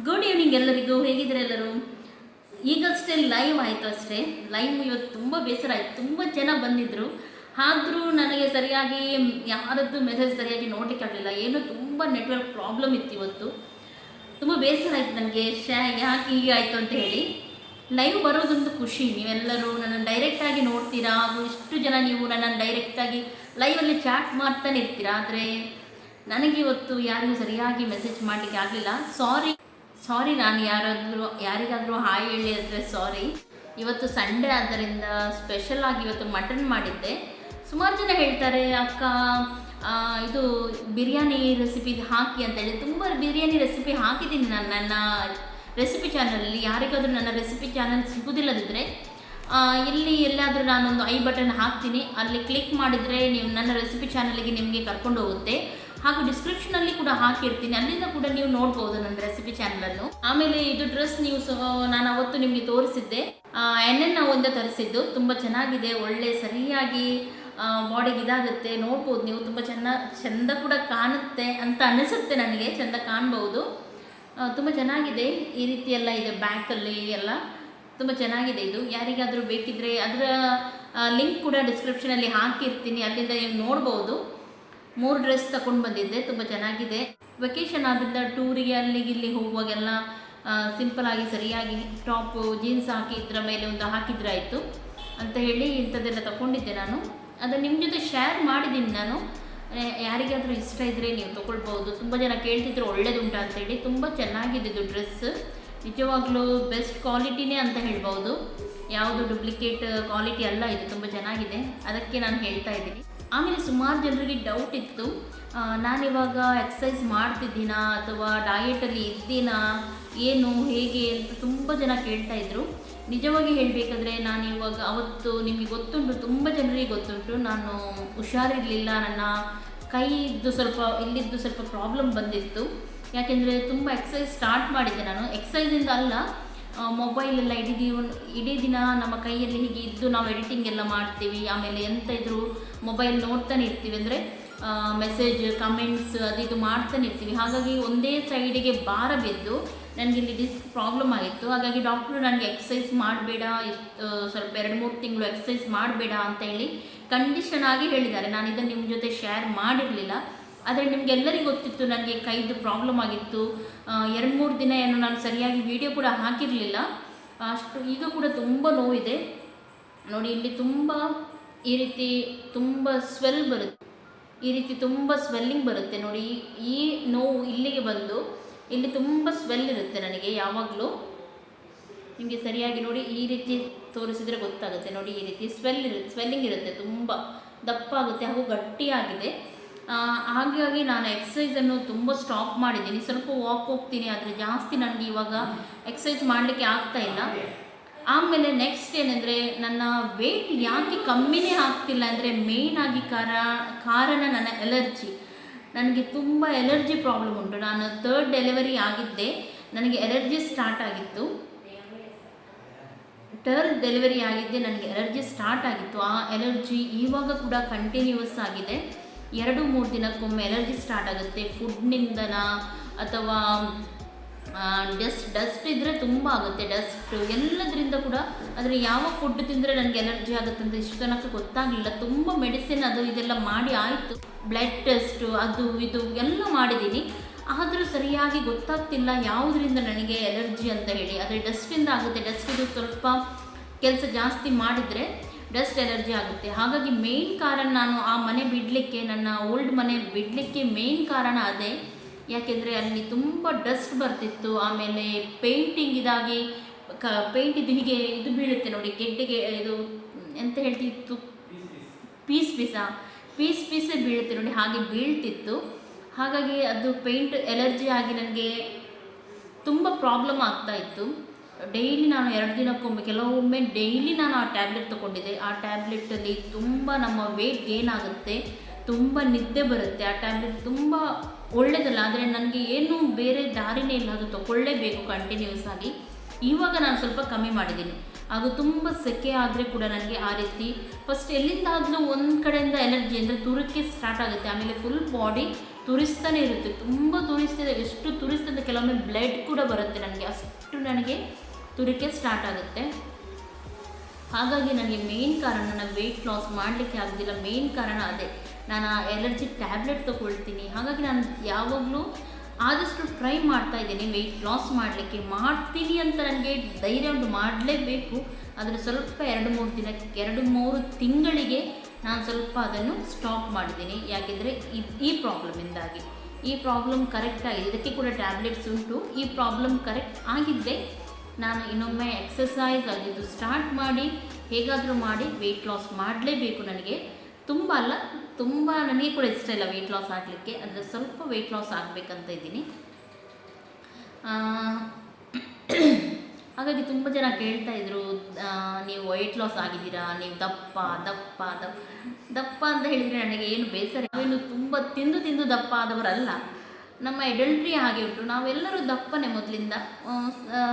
Good evening ಎಲ್ಲರಿಗೂ. ಹೇಗಿದ್ರೆ ಎಲ್ಲರೂ? ಈಗಷ್ಟೇ ಲೈವ್ ಆಯಿತು ಅಷ್ಟೇ. ಲೈವ್ ಇವತ್ತು ತುಂಬ ಬೇಸರ ಆಯಿತು. ತುಂಬ ಜನ ಬಂದಿದ್ದರು ಆದರೂ ನನಗೆ ಸರಿಯಾಗಿ ಯಾರದ್ದು ಮೆಸೇಜ್ ಸರಿಯಾಗಿ ನೋಡಲಿಕ್ಕೆ ಆಗಲಿಲ್ಲ. ಏನೋ ತುಂಬ ನೆಟ್ವರ್ಕ್ ಪ್ರಾಬ್ಲಮ್ ಇತ್ತು ಇವತ್ತು. ತುಂಬ ಬೇಸರ ಆಯಿತು ನನಗೆ. ಶ್ಯಾ, ಯಾಕೆ ಹೀಗೆ ಆಯಿತು ಅಂತ ಹೇಳಿ. ಲೈವ್ ಬರೋದೊಂದು ಖುಷಿ. ನೀವೆಲ್ಲರೂ ನನ್ನನ್ನು ಡೈರೆಕ್ಟಾಗಿ ನೋಡ್ತೀರಾ? ಹಾಗೂ ಇಷ್ಟು ಜನ ನೀವು ನನ್ನನ್ನು ಡೈರೆಕ್ಟಾಗಿ ಲೈವಲ್ಲಿ ಚಾಟ್ ಮಾಡ್ತಾನೆ ಇರ್ತೀರಾ? ಆದರೆ ನನಗೆ ಇವತ್ತು ಯಾರಿಗೂ ಸರಿಯಾಗಿ ಮೆಸೇಜ್ ಮಾಡಲಿಕ್ಕೆ ಆಗಲಿಲ್ಲ. ಸಾರಿ ಸಾರಿ ನಾನು ಯಾರಾದರೂ ಯಾರಿಗಾದರೂ ಹಾಯ್ ಹೇಳಿ ಅಂದರೆ ಸಾರಿ ಇವತ್ತು ಸಂಡೇ ಆದ್ದರಿಂದ ಸ್ಪೆಷಲ್ ಆಗಿ ಇವತ್ತು ಮಟನ್ ಮಾಡಿದ್ದೆ. ಸುಮಾರು ಜನ ಹೇಳ್ತಾರೆ, ಅಕ್ಕ ಇದು ಬಿರಿಯಾನಿ ರೆಸಿಪಿ ಹಾಕಿ ಅಂತೇಳಿ ತುಂಬ ಬಿರಿಯಾನಿ ರೆಸಿಪಿ ಹಾಕಿದ್ದೀನಿ ನಾನು. ನನ್ನ ರೆಸಿಪಿ ಚಾನಲಲ್ಲಿ ಯಾರಿಗಾದರೂ ನನ್ನ ರೆಸಿಪಿ ಚಾನಲ್ ಸಿಗೋದಿಲ್ಲದಿದ್ದರೆ ಇಲ್ಲಿ ಎಲ್ಲಾದರೂ ನಾನೊಂದು ಐ ಬಟನ್ ಹಾಕ್ತೀನಿ. ಅಲ್ಲಿ ಕ್ಲಿಕ್ ಮಾಡಿದರೆ ನೀವು ನನ್ನ ರೆಸಿಪಿ ಚಾನಲಿಗೆ ನಿಮಗೆ ಕರ್ಕೊಂಡು ಹೋಗುತ್ತೆ. ಹಾಗೂ ಡಿಸ್ಕ್ರಿಪ್ಷನಲ್ಲಿ ಕೂಡ ಹಾಕಿರ್ತೀನಿ. ಅಲ್ಲಿಂದ ಕೂಡ ನೀವು ನೋಡ್ಬೋದು ನನ್ನ ರೆಸಿಪಿ ಚಾನಲನ್ನು ಆಮೇಲೆ ಇದು ಡ್ರೆಸ್ ನೀವು ನಾನು ಅವತ್ತು ನಿಮಗೆ ತೋರಿಸಿದ್ದೆ. ಎಣ್ಣೆನ ಒಂದ ತರಿಸಿದ್ದು. ತುಂಬಾ ಚೆನ್ನಾಗಿದೆ, ಒಳ್ಳೆ ಸರಿಯಾಗಿ ಬಾಡಿಗೆ ಇದಾಗುತ್ತೆ. ನೋಡ್ಬೋದು ನೀವು, ತುಂಬ ಚೆನ್ನ, ಚೆಂದ ಕೂಡ ಕಾಣುತ್ತೆ ಅಂತ ಅನಿಸುತ್ತೆ ನನಗೆ. ಚೆಂದ ಕಾಣ್ಬೋದು. ತುಂಬ ಚೆನ್ನಾಗಿದೆ. ಈ ರೀತಿ ಎಲ್ಲ ಇದೆ ಬ್ಯಾಕಲ್ಲಿ ಎಲ್ಲ. ತುಂಬ ಚೆನ್ನಾಗಿದೆ ಇದು. ಯಾರಿಗಾದರೂ ಬೇಕಿದ್ರೆ ಅದರ ಲಿಂಕ್ ಕೂಡ ಡಿಸ್ಕ್ರಿಪ್ಷನಲ್ಲಿ ಹಾಕಿರ್ತೀನಿ. ಅಲ್ಲಿಂದ ನೀವು ನೋಡ್ಬೋದು. ಮೂರು ಡ್ರೆಸ್ ತಗೊಂಡು ಬಂದಿದ್ದೆ, ತುಂಬ ಚೆನ್ನಾಗಿದೆ. ವೆಕೇಷನ್ ಆದ್ದರಿಂದ ಟೂರಿಗೆ ಅಲ್ಲಿಗೆ ಇಲ್ಲಿ ಹೋಗುವಾಗೆಲ್ಲ ಆಗಿ ಸರಿಯಾಗಿ ಟಾಪು ಜೀನ್ಸ್ ಹಾಕಿ ಮೇಲೆ ಒಂದು ಹಾಕಿದ್ರೆ ಆಯಿತು ಅಂತ ಹೇಳಿ ಇಂಥದ್ದೆಲ್ಲ ತಗೊಂಡಿದ್ದೆ ನಾನು. ಅದನ್ನು ನಿಮ್ಮ ಜೊತೆ ಶೇರ್ ಮಾಡಿದ್ದೀನಿ ನಾನು. ಯಾರಿಗಾದರೂ ಇಷ್ಟ ಇದ್ದರೆ ನೀವು ತೊಗೊಳ್ಬೋದು ತುಂಬ ಜನ ಕೇಳ್ತಿದ್ರು ಒಳ್ಳೇದುಂಟ ಅಂತೇಳಿ ತುಂಬ ಇದು ಡ್ರೆಸ್ ನಿಜವಾಗ್ಲೂ ಬೆಸ್ಟ್ ಕ್ವಾಲಿಟಿನೇ ಅಂತ ಹೇಳ್ಬೋದು ಯಾವುದು ಡುಪ್ಲಿಕೇಟ್ ಕ್ವಾಲಿಟಿ ಅಲ್ಲ, ಇದು ತುಂಬ ಚೆನ್ನಾಗಿದೆ. ಅದಕ್ಕೆ ನಾನು ಹೇಳ್ತಾ ಇದ್ದೀನಿ. ಆಮೇಲೆ ಸುಮಾರು ಜನರಿಗೆ ಡೌಟ್ ಇತ್ತು. ನಾನಿವಾಗ ಎಕ್ಸಸೈಸ್ ಮಾಡ್ತಿದ್ದೀನಾ ಅಥವಾ ಡಯೆಟಲ್ಲಿ ಇದ್ದೀನಾ, ಏನು, ಹೇಗೆ ಅಂತ ತುಂಬ ಜನ ಕೇಳ್ತಾ ಇದ್ರು. ನಿಜವಾಗಿ ಹೇಳಬೇಕಾದ್ರೆ ನಾನು ಇವಾಗ ಅವತ್ತು ನಿಮಗೆ ಗೊತ್ತುಂಟು, ತುಂಬ ಜನರಿಗೆ ಗೊತ್ತುಂಟು. ನಾನು ಹುಷಾರಿರಲಿಲ್ಲ, ನನ್ನ ಕೈಯಿದ್ದು ಸ್ವಲ್ಪ, ಇಲ್ಲಿದ್ದು ಸ್ವಲ್ಪ ಪ್ರಾಬ್ಲಮ್ ಬಂದಿತ್ತು. ಯಾಕೆಂದರೆ ತುಂಬ ಎಕ್ಸಸೈಸ್ ಸ್ಟಾರ್ಟ್ ಮಾಡಿದ್ದೆ ನಾನು. ಎಕ್ಸಸೈಸಿಂದ ಅಲ್ಲ ಮೊಬೈಲೆಲ್ಲ ಇಡೀ ದಿನ ಇಡೀ ದಿನ ನಮ್ಮ ಕೈಯಲ್ಲಿ ಹೀಗೆ ಇದ್ದು ನಾವು ಎಡಿಟಿಂಗ್ ಎಲ್ಲ ಮಾಡ್ತೀವಿ. ಆಮೇಲೆ ಎಂತ ಇದ್ರೂ ಮೊಬೈಲ್ ನೋಡ್ತಾನೆ ಇರ್ತೀವಿ. ಅಂದರೆ ಮೆಸೇಜ್ ಕಮೆಂಟ್ಸ್ ಅದು ಇದು ಮಾಡ್ತಾನೆ ಇರ್ತೀವಿ. ಹಾಗಾಗಿ ಒಂದೇ ಸೈಡಿಗೆ ಭಾರ ಬಿದ್ದು ನನಗೆ ಇಲ್ಲಿ ಡಿಸ್ಕ್ ಪ್ರಾಬ್ಲಮ್ ಆಗಿತ್ತು. ಹಾಗಾಗಿ ಡಾಕ್ಟ್ರು ನನಗೆ ಎಕ್ಸಸೈಸ್ ಮಾಡಬೇಡ ಸ್ವಲ್ಪ ಎರಡು ಮೂರು ತಿಂಗಳು ಎಕ್ಸಸೈಸ್ ಮಾಡಬೇಡ ಅಂತ ಹೇಳಿ ಕಂಡೀಷನ್ ಆಗಿ ಹೇಳಿದ್ದಾರೆ. ನಾನು ಇದನ್ನು ನಿಮ್ಮ ಜೊತೆ ಶೇರ್ ಮಾಡಿರಲಿಲ್ಲ. ಆದರೆ ನಿಮಗೆಲ್ಲರಿಗೂ ಗೊತ್ತಿತ್ತು ನನಗೆ ಕೈದು ಪ್ರಾಬ್ಲಮ್ ಆಗಿತ್ತು. ಎರಡು ಮೂರು ದಿನ ಏನು ನಾನು ಸರಿಯಾಗಿ ವಿಡಿಯೋ ಕೂಡ ಹಾಕಿರಲಿಲ್ಲ. ಅಷ್ಟು ಈಗ ಕೂಡ ತುಂಬ ನೋವಿದೆ. ನೋಡಿ, ಇಲ್ಲಿ ತುಂಬ ಈ ರೀತಿ ತುಂಬ ಸ್ವೆಲ್ ಬರುತ್ತೆ. ಈ ರೀತಿ ತುಂಬ ಸ್ವೆಲ್ಲಿಂಗ್ ಬರುತ್ತೆ. ನೋಡಿ, ಈ- ನೋವು ಇಲ್ಲಿಗೆ ಬಂದು ಇಲ್ಲಿ ತುಂಬ ಸ್ವೆಲ್ ಇರುತ್ತೆ ನನಗೆ ಯಾವಾಗಲೂ. ನಿಮಗೆ ಸರಿಯಾಗಿ ನೋಡಿ ಈ ರೀತಿ ತೋರಿಸಿದರೆ ಗೊತ್ತಾಗುತ್ತೆ. ನೋಡಿ, ಈ ರೀತಿ ಸ್ವೆಲ್ ಇರುತ್ತೆ ಸ್ವೆಲ್ಲಿಂಗ್ ಇರುತ್ತೆ. ತುಂಬ ದಪ್ಪ ಆಗುತ್ತೆ ಹಾಗೂ ಗಟ್ಟಿಯಾಗಿದೆ. ಹಾಗಾಗಿ ನಾನು ಎಕ್ಸಸೈಸನ್ನು ತುಂಬ ಸ್ಟಾಪ್ ಮಾಡಿದ್ದೀನಿ. ಸ್ವಲ್ಪ ವಾಕ್ ಹೋಗ್ತೀನಿ, ಆದರೆ ಜಾಸ್ತಿ ನನಗೆ ಇವಾಗ ಎಕ್ಸಸೈಸ್ ಮಾಡಲಿಕ್ಕೆ ಆಗ್ತಾ ಇಲ್ಲ. ಆಮೇಲೆ ನೆಕ್ಸ್ಟ್ ಏನಂದರೆ, ನನ್ನ ವೆಯ್ಟ್ ಯಾಕೆ ಕಮ್ಮಿನೇ ಆಗ್ತಿಲ್ಲ ಅಂದರೆ ಮೇಯ್ನ್ ಆಗಿ ಕಾರ, ಕಾರಣ ನನ್ನ ಎಲರ್ಜಿ ನನಗೆ ತುಂಬ ಎಲರ್ಜಿ ಪ್ರಾಬ್ಲಮ್ ಉಂಟು. ನಾನು ತರ್ಡ್ ಡೆಲಿವರಿ ಆಗಿದ್ದೆ. ನನಗೆ ಎಲರ್ಜಿ ಸ್ಟಾರ್ಟ್ ಆಗಿತ್ತು. ಟರ್ನ್ ಡೆಲಿವರಿ ಆಗಿದ್ದೆ, ನನಗೆ ಎಲರ್ಜಿ ಸ್ಟಾರ್ಟ್ ಆಗಿತ್ತು. ಆ ಎಲರ್ಜಿ ಇವಾಗ ಕೂಡ ಕಂಟಿನ್ಯೂಸ್ ಆಗಿದೆ. ಎರಡು ಮೂರು ದಿನಕ್ಕೊಮ್ಮೆ ಎಲರ್ಜಿ ಸ್ಟಾರ್ಟ್ ಆಗುತ್ತೆ. ಫುಡ್ನಿಂದನ ಅಥವಾ ಡಸ್ಟ್ ಡಸ್ಟ್ ಇದ್ದರೆ ತುಂಬ ಆಗುತ್ತೆ. ಡಸ್ಟ್ ಎಲ್ಲದರಿಂದ ಕೂಡ ಆದರೆ ಯಾವ ಫುಡ್ ತಿಂದರೆ ನನಗೆ ಎಲರ್ಜಿ ಆಗುತ್ತೆ ಅಂತ ಇಷ್ಟು ತನಕ ಗೊತ್ತಾಗಲಿಲ್ಲ. ತುಂಬ ಮೆಡಿಸಿನ್ ಅದು ಇದೆಲ್ಲ ಮಾಡಿ ಆಯಿತು. ಬ್ಲಡ್ ಟೆಸ್ಟು ಅದು, ಇದು ಎಲ್ಲ ಮಾಡಿದ್ದೀನಿ. ಆದರೂ ಸರಿಯಾಗಿ ಗೊತ್ತಾಗ್ತಿಲ್ಲ ಯಾವುದರಿಂದ ನನಗೆ ಎಲರ್ಜಿ ಅಂತ ಹೇಳಿ. ಆದರೆ ಡಸ್ಟಿಂದ ಆಗುತ್ತೆ. ಡಸ್ಟ್ ಸ್ವಲ್ಪ ಕೆಲಸ ಜಾಸ್ತಿ ಮಾಡಿದರೆ ಡಸ್ಟ್ ಎಲರ್ಜಿ ಆಗುತ್ತೆ. ಹಾಗಾಗಿ ಮೇಯ್ನ್ ಕಾರಣ ನಾನು ಆ ಮನೆ ಬಿಡಲಿಕ್ಕೆ, ನನ್ನ ಓಲ್ಡ್ ಮನೆ ಬಿಡಲಿಕ್ಕೆ ಮೇಯ್ನ್ ಕಾರಣ ಅದೇ. ಯಾಕೆಂದರೆ ಅಲ್ಲಿ ತುಂಬ ಡಸ್ಟ್ ಬರ್ತಿತ್ತು. ಆಮೇಲೆ ಪೇಂಟಿಂಗ್ ಇದಾಗಿ, ಕ ಪೇಂಟ್ ಇದು ಹೀಗೆ ಇದು ಬೀಳುತ್ತೆ ನೋಡಿ, ಗೆಡ್ಡೆಗೆ ಇದು ಎಂತ ಹೇಳ್ತಿತ್ತು? ಪೀಸ್ ಪೀಸಾ? ಪೀಸ್ ಪೀಸೇ ಬೀಳುತ್ತೆ ನೋಡಿ, ಹಾಗೆ ಬೀಳ್ತಿತ್ತು. ಹಾಗಾಗಿ ಅದು ಪೇಂಟ್ ಎಲರ್ಜಿ ಆಗಿ ನನಗೆ ತುಂಬ ಪ್ರಾಬ್ಲಮ್ ಆಗ್ತಾ ಇತ್ತು. ಡೈಲಿ ನಾನು ಎರಡು ದಿನಕ್ಕೊಮ್ಮೆ, ಕೆಲವೊಮ್ಮೆ ಡೈಲಿ ನಾನು ಆ ಟ್ಯಾಬ್ಲೆಟ್ ತೊಗೊಂಡಿದ್ದೆ. ಆ ಟ್ಯಾಬ್ಲೆಟಲ್ಲಿ ತುಂಬ ನಮ್ಮ ವೆಯ್ಟ್ ಗೇನ್ ಆಗುತ್ತೆ, ತುಂಬ ನಿದ್ದೆ ಬರುತ್ತೆ. ಆ ಟ್ಯಾಬ್ಲೆಟ್ ತುಂಬ ಒಳ್ಳೆಯದಲ್ಲ ಆದರೆ ನನಗೆ ಏನು ಬೇರೆ ದಾರಿನೇ ಇಲ್ಲ. ಅದು ತಗೊಳ್ಳೇಬೇಕು ಕಂಟಿನ್ಯೂಸ್ ಆಗಿ. ಇವಾಗ ನಾನು ಸ್ವಲ್ಪ ಕಮ್ಮಿ ಮಾಡಿದ್ದೀನಿ. ಹಾಗೂ ತುಂಬ ಸೆಕೆ ಆದರೆ ಕೂಡ ನನಗೆ ಆ ರೀತಿ ಫಸ್ಟ್ ಎಲ್ಲಿಂದಾದರೂ ಒಂದು ಕಡೆಯಿಂದ ಎನರ್ಜಿ ಅಂದರೆ ತುರುಕಿ ಸ್ಟಾರ್ಟ್ ಆಗುತ್ತೆ. ಆಮೇಲೆ ಫುಲ್ ಬಾಡಿ ತುರಿಸ್ತಾನೆ ಇರುತ್ತೆ. ತುಂಬ ತುರಿಸ್ತಿದೆ. ಎಷ್ಟು ತುರಿಸ್ತದೆ ಕೆಲವೊಮ್ಮೆ ಬ್ಲಡ್ ಕೂಡ ಬರುತ್ತೆ ನನಗೆ. ಅಷ್ಟು ನನಗೆ ತುರಿಕೆ ಸ್ಟಾರ್ಟ್ ಆಗುತ್ತೆ. ಹಾಗಾಗಿ ನನಗೆ ಮೇನ್ ಕಾರಣ ನಾನು ವೆಯ್ಟ್ ಲಾಸ್ ಮಾಡಲಿಕ್ಕೆ ಆಗೋದಿಲ್ಲ. ಮೇನ್ ಕಾರಣ ಅದೇ. ನಾನು ಆ ಎಲರ್ಜಿ ಟ್ಯಾಬ್ಲೆಟ್ ತೊಗೊಳ್ತೀನಿ. ಹಾಗಾಗಿ ನಾನು ಯಾವಾಗಲೂ ಆದಷ್ಟು ಟ್ರೈ ಮಾಡ್ತಾ ಇದ್ದೀನಿ. ವೆಯ್ಟ್ ಲಾಸ್ ಮಾಡಲಿಕ್ಕೆ. ಮಾಡ್ತೀನಿ ಅಂತ ನನಗೆ ಧೈರ್ಯ ಒಂದು ಮಾಡಲೇಬೇಕು. ಆದರೆ ಸ್ವಲ್ಪ ಎರಡು ಮೂರು ದಿನಕ್ಕೆ, ಎರಡು ಮೂರು ತಿಂಗಳಿಗೆ ನಾನು ಸ್ವಲ್ಪ ಅದನ್ನು ಸ್ಟಾಪ್ ಮಾಡಿದ್ದೀನಿ. ಯಾಕೆಂದರೆ ಈ ಪ್ರಾಬ್ಲಮಿಂದಾಗಿ ಈ ಪ್ರಾಬ್ಲಮ್ ಕರೆಕ್ಟ್ ಆಗಿದೆ. ಇದಕ್ಕೆ ಕೂಡ ಟ್ಯಾಬ್ಲೆಟ್ಸ್ ಉಂಟು. ಈ ಪ್ರಾಬ್ಲಮ್ ಕರೆಕ್ಟ್ ಆಗಿದ್ದೆ ನಾನು ಇನ್ನೊಮ್ಮೆ ಎಕ್ಸಸೈಸ್ ಆಗಿದ್ದು ಸ್ಟಾರ್ಟ್ ಮಾಡಿ, ಹೇಗಾದರೂ ಮಾಡಿ ವೆಯ್ಟ್ ಲಾಸ್ ಮಾಡಲೇಬೇಕು ನನಗೆ. ತುಂಬ ಅಲ್ಲ, ತುಂಬ ನನಗೆ ಕೂಡ ಇಷ್ಟ ಇಲ್ಲ ವೆಯ್ಟ್ ಲಾಸ್ ಆಗಲಿಕ್ಕೆ, ಅಂದರೆ ಸ್ವಲ್ಪ ವೆಯ್ಟ್ ಲಾಸ್ ಆಗಬೇಕಂತ ಇದ್ದೀನಿ. ಹಾಗಾಗಿ ತುಂಬ ಜನ ಕೇಳ್ತಾ ಇದ್ರು ನೀವು ವೆಯ್ಟ್ ಲಾಸ್ ಆಗಿದ್ದೀರಾ, ನೀವು ದಪ್ಪ ದಪ್ಪ ದಪ್ಪ. ದಪ್ಪ ಅಂತ ಹೇಳಿದರೆ ನನಗೆ ಏನು ಬೇಸರ ನಾವೇನು ತುಂಬ ತಿಂದು ತಿಂದು ದಪ್ಪ ಆದವರಲ್ಲ. ನಮ್ಮ ಎಡಲ್ಟ್ರಿ ಹಾಗೆ ಉಂಟು. ನಾವೆಲ್ಲರೂ ದಪ್ಪನೆ ಮೊದಲಿಂದ.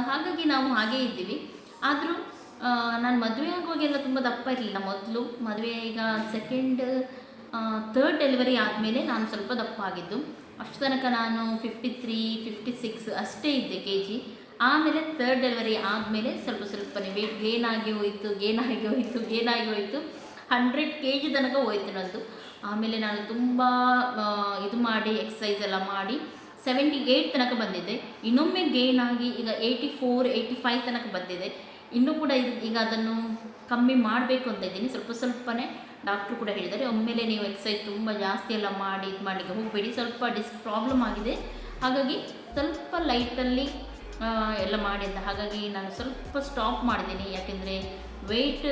ಹಾಗಾಗಿ ನಾವು ಹಾಗೇ ಇದ್ದೀವಿ. ಆದರೂ ನಾನು ಮದುವೆ ಆಗುವಾಗೆಲ್ಲ ತುಂಬ ದಪ್ಪ ಇರಲಿಲ್ಲ. ಮೊದಲು ಮದುವೆ ಈಗ ಸೆಕೆಂಡ್ ಥರ್ಡ್ ಡೆಲಿವರಿ ಆದಮೇಲೆ ನಾನು ಸ್ವಲ್ಪ ದಪ್ಪ ಆಗಿದ್ದು. ಅಷ್ಟು ತನಕ ನಾನು ಫಿಫ್ಟಿ ತ್ರೀ ಫಿಫ್ಟಿ ಸಿಕ್ಸ್ ಅಷ್ಟೇ ಇದ್ದೆ ಕೆ ಜಿ ಆಮೇಲೆ ಥರ್ಡ್ ಡೆಲಿವರಿ ಆದಮೇಲೆ ಸ್ವಲ್ಪ ಸ್ವಲ್ಪ ವೇಟ್ ಗೇನ್ ಆಗಿ ಹೋಯಿತು ಗೇನ್ ಆಗಿ ಹೋಯಿತು ಗೇನ್ ಆಗಿ ಹೋಯಿತು. ಹಂಡ್ರೆಡ್ ಕೆ ಜಿ ತನಕ ಹೋಯ್ತು ನಂದು ಆಮೇಲೆ ನಾನು ತುಂಬ ಇದು ಮಾಡಿ ಎಕ್ಸಸೈಸ್ ಎಲ್ಲ ಮಾಡಿ ಸೆವೆಂಟಿ ಏಯ್ಟ್ ತನಕ ಬಂದಿದ್ದೆ. ಇನ್ನೊಮ್ಮೆ ಗೇನ್ ಆಗಿ ಈಗ ಏಯ್ಟಿ ಫೋರ್ ಏಯ್ಟಿ ಫೈವ್ ತನಕ ಬಂದಿದೆ. ಇನ್ನೂ ಕೂಡ ಈಗ ಅದನ್ನು ಕಮ್ಮಿ ಮಾಡಬೇಕು ಅಂತ ಇದ್ದೀನಿ. ಸ್ವಲ್ಪ ಸ್ವಲ್ಪನೇ ಡಾಕ್ಟ್ರು ಕೂಡ ಹೇಳಿದ್ದಾರೆ. ಒಮ್ಮೆಲೆ ನೀವು ಎಕ್ಸಸೈಸ್ ತುಂಬ ಜಾಸ್ತಿ ಎಲ್ಲ ಮಾಡಿ, ಇದು ಮಾಡಲಿಕ್ಕೆ ಹೋಗಬೇಡಿ. ಸ್ವಲ್ಪ ಡಿಸ್ ಪ್ರಾಬ್ಲಮ್ ಆಗಿದೆ. ಹಾಗಾಗಿ ಸ್ವಲ್ಪ ಲೈಟಲ್ಲಿ ಎಲ್ಲ ಮಾಡಿ ಅಂತ. ಹಾಗಾಗಿ ನಾನು ಸ್ವಲ್ಪ ಸ್ಟಾಪ್ ಮಾಡಿದ್ದೀನಿ ಯಾಕೆಂದರೆ ವೆಯ್ಟ್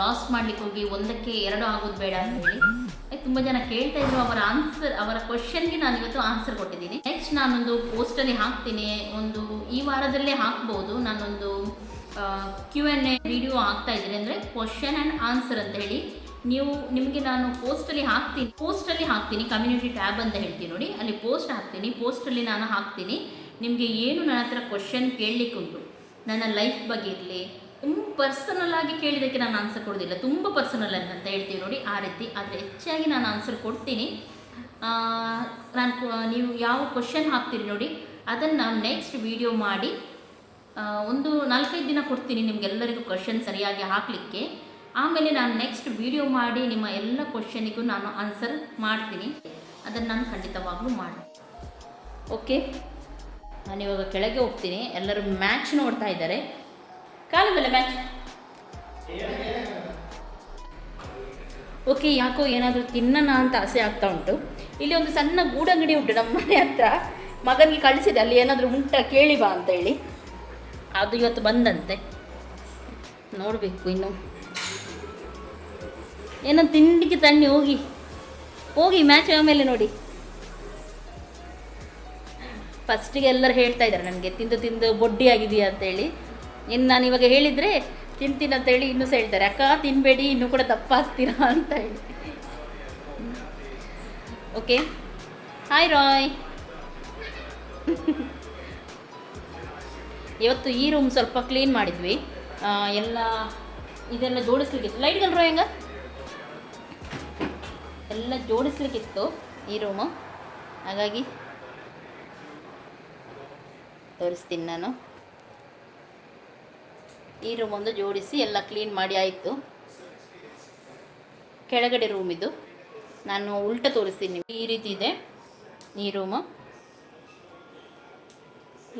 ಲಾಸ್ ಮಾಡ್ಲಿಕ್ಕೆ ಹೋಗಿ ಒಂದಕ್ಕೆ ಎರಡು ಆಗೋದು ಬೇಡ ಅಂತ ಹೇಳಿ. ತುಂಬಾ ಜನ ಕೇಳ್ತಾ ಇದ್ರು ಅವರ ಆನ್ಸರ್ ಅವರ ಕ್ವಶನ್ಗೆ ನಾನು ಇವತ್ತು ಆನ್ಸರ್ ಕೊಟ್ಟಿದ್ದೀನಿ. ನೆಕ್ಸ್ಟ್ ನಾನೊಂದು ಪೋಸ್ಟಲ್ಲಿ ಹಾಕ್ತೀನಿ. ಒಂದು ಈ ವಾರದಲ್ಲೇ ಹಾಕ್ಬೋದು. ನಾನೊಂದು ಕ್ಯೂ ಎನ್ ಎ ವಿಡಿಯೋ ಹಾಕ್ತಾ ಇದ್ದೀನಿ. ಅಂದರೆ ಕ್ವಶನ್ ಆ್ಯಂಡ್ ಆನ್ಸರ್ ಅಂತ ಹೇಳಿ. ನೀವು, ನಿಮಗೆ ನಾನು ಪೋಸ್ಟಲ್ಲಿ ಹಾಕ್ತೀನಿ. ಪೋಸ್ಟಲ್ಲಿ ಹಾಕ್ತೀನಿ. ಕಮ್ಯುನಿಟಿ ಟ್ಯಾಬ್ ಅಂತ ಹೇಳ್ತೀನಿ ನೋಡಿ. ಅಲ್ಲಿ ಪೋಸ್ಟ್ ಹಾಕ್ತೀನಿ. ಪೋಸ್ಟಲ್ಲಿ ನಾನು ಹಾಕ್ತೀನಿ. ನಿಮಗೆ ಏನು ನನ್ನ ಹತ್ರ ಕ್ವಶನ್ ಕೇಳಲಿಕ್ಕುಂಟು. ನನ್ನ ಲೈಫ್ ಬಗ್ಗೆ ಇರಲಿ. ತುಂಬ ಪರ್ಸನಲ್ ಆಗಿ ಕೇಳಿದ್ದಕ್ಕೆ ನಾನು ಆನ್ಸರ್ ಕೊಡೋದಿಲ್ಲ. ತುಂಬ ಪರ್ಸನಲ್ ಅಂತ ಹೇಳ್ತೀವಿ ನೋಡಿ ಆ ರೀತಿ. ಆದರೆ ಹೆಚ್ಚಾಗಿ ನಾನು ಆನ್ಸರ್ ಕೊಡ್ತೀನಿ. ನಾನು ನೀವು ಯಾವ ಕ್ವಶನ್ ಹಾಕ್ತೀರಿ ನೋಡಿ, ಅದನ್ನು ನಾನು ನೆಕ್ಸ್ಟ್ ವಿಡಿಯೋ ಮಾಡಿ ಒಂದು ನಾಲ್ಕೈದು ದಿನ ಕೊಡ್ತೀನಿ ನಿಮಗೆಲ್ಲರಿಗೂ ಕ್ವಶನ್ ಸರಿಯಾಗಿ ಹಾಕಲಿಕ್ಕೆ. ಆಮೇಲೆ ನಾನು ನೆಕ್ಸ್ಟ್ ವಿಡಿಯೋ ಮಾಡಿ ನಿಮ್ಮ ಎಲ್ಲ ಕ್ವಶನಿಗೂ ನಾನು ಆನ್ಸರ್ ಮಾಡ್ತೀನಿ. ಅದನ್ನು ನಾನು ಖಂಡಿತವಾಗ್ಲೂ ಮಾಡಿ ಓಕೆ ನಾನಿವಾಗ ಕೆಳಗೆ ಹೋಗ್ತೀನಿ. ಎಲ್ಲರೂ ಮ್ಯಾಚ್ ನೋಡ್ತಾ ಇದ್ದಾರೆ. ಕಾಲದಲ್ಲ ಮ್ಯಾಚ್ ಓಕೆ ಯಾಕೋ ಏನಾದರೂ ತಿನ್ನೋಣ ಅಂತ ಆಸೆ ಆಗ್ತಾ ಉಂಟು. ಇಲ್ಲಿ ಒಂದು ಸಣ್ಣ ಗೂಡಂಗಡಿ ಉಂಟು ನಮ್ಮ ಮನೆ ಹತ್ರ. ಮಗನಿಗೆ ಕಳಿಸಿದೆ, ಅಲ್ಲಿ ಏನಾದರೂ ಉಂಟ ಕೇಳಿ ಬಾ ಅಂತ ಹೇಳಿ. ಅದು ಇವತ್ತು ಬಂದಂತೆ. ನೋಡಬೇಕು ಇನ್ನು. ಏನೋ ತಿಂಡಿಗೆ ತಣ್ಣಿ ಹೋಗಿ. ಹೋಗಿ ಮ್ಯಾಚ್ ಆಮೇಲೆ ನೋಡಿ. ಫಸ್ಟಿಗೆ ಎಲ್ಲರೂ ಹೇಳ್ತಾ ಇದ್ದಾರೆ, ನನಗೆ ತಿಂದು ತಿಂದು ಬೊಡ್ಡಿ ಆಗಿದೆಯಾ ಅಂತೇಳಿ ಇನ್ನು ನಾನು ಇವಾಗ ಹೇಳಿದರೆ ತಿಂತೀನಿ ಅಂತೇಳಿ ಇನ್ನೂ ಸಹ ಹೇಳ್ತಾರೆ, ಅಕ್ಕ ತಿನ್ನಬೇಡಿ ಇನ್ನೂ ಕೂಡ ದಪ್ಪ ಆಗ್ತೀರಾ ಅಂತ ಹೇಳಿ. ಓಕೆ. ಹಾಯ್ ರಾಯ್ ಇವತ್ತು ಈ ರೂಮ್ ಸ್ವಲ್ಪ ಕ್ಲೀನ್ ಮಾಡಿದ್ವಿ. ಎಲ್ಲ ಇದೆಲ್ಲ ಜೋಡಿಸ್ಲಿಕ್ಕಿತ್ತು. ಲೈಟ್ಗಳು ರೋ ಹೆಂಗ? ಎಲ್ಲ ಜೋಡಿಸ್ಲಿಕ್ಕಿತ್ತು ಈ ರೂಮು ಹಾಗಾಗಿ ತೋರಿಸ್ತೀನಿ ನಾನು. ಈ ರೂಮ್ ಒಂದು ಜೋಡಿಸಿ ಎಲ್ಲ ಕ್ಲೀನ್ ಮಾಡಿ ಆಯಿತು. ಕೆಳಗಡೆ ರೂಮ್ ಇದು. ನಾನು ಉಲ್ಟ ತೋರಿಸ್ತೀನಿ ಈ ರೀತಿ ಇದೆ ಈ ರೂಮು